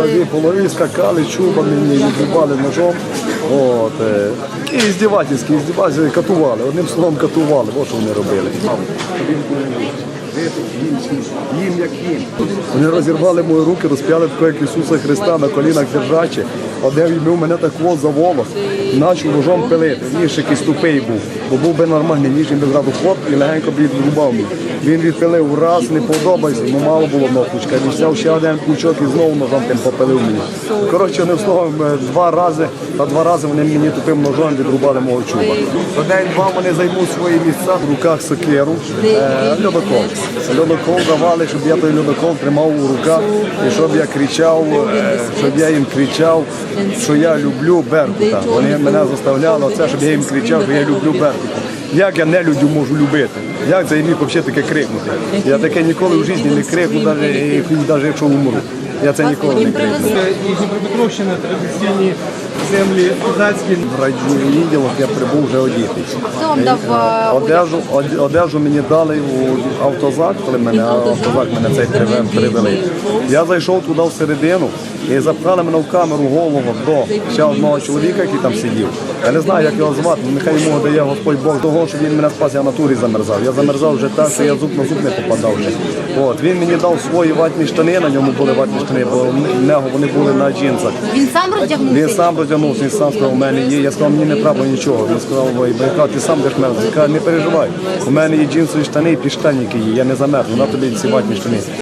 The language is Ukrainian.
Дві полові скакали, чуба мені відрубали ножом. От, е, і здівательські, здівательські, катували. Одним словом катували, що вони робили. Вони розірвали мої руки, розп'яли тако, як Ісуса Христа на колінах держачи. Один візьмив мене так воз за волос, почав ножом пилити. Ніж якийсь тупий був, бо був би нормальний ніж, він би зразу хлоп і легенько б відрубав мені. Він відпилив раз, не подобається, йому мало було одного. Він взяв ще один пучок і знову ножом тим попилив мені. Коротше, одним словом, е, два рази, та два рази вони мені тупим ножом відрубали мого чуба. День-два вони займуть свої місця в руках сокиру. Е, льодокол. Льодокол давали, щоб я той льодокол тримав у руках і щоб я кричав, е, щоб я їм кричав, що я люблю Беркута. Вони мене заставляли оце, щоб я їм кричав, що я люблю Беркута. Як я не людю можу любити? Як це я міг взагалі таке крикнути? Я таке ніколи в житті не крикну, навіть, навіть якщо умру. Я це ніколи не крикну. І Дніпропетровщина, традиційні землі козацькі. В радіовідділах я прибув вже одітий. Дав е, Одежу, одежу мені дали у автозак, коли мене автозак мене цей приве- привели. Я зайшов туди всередину і запхали мене в камеру голову до ще одного чоловіка, який там сидів. Я не знаю, як його звати, ну, нехай йому дає Господь Бог того, щоб він мене спас, я натурі замерзав. Я замерзав вже так, що я зуб на зуб не попадав вже. От, він мені дав свої ватні штани, на ньому були ватні штани, бо в нього вони були на джинсах. Він сам розтягнувся? Він сам розтягнувся, він сам сказав, у мене є. Я сказав, мені не треба нічого. Він сказав, ой, бо ти сам будеш мерзнути. Я кажу, не переживай. У мене є джинсові штани і підштанники є, я не замерзну, на тобі ці ватні штани.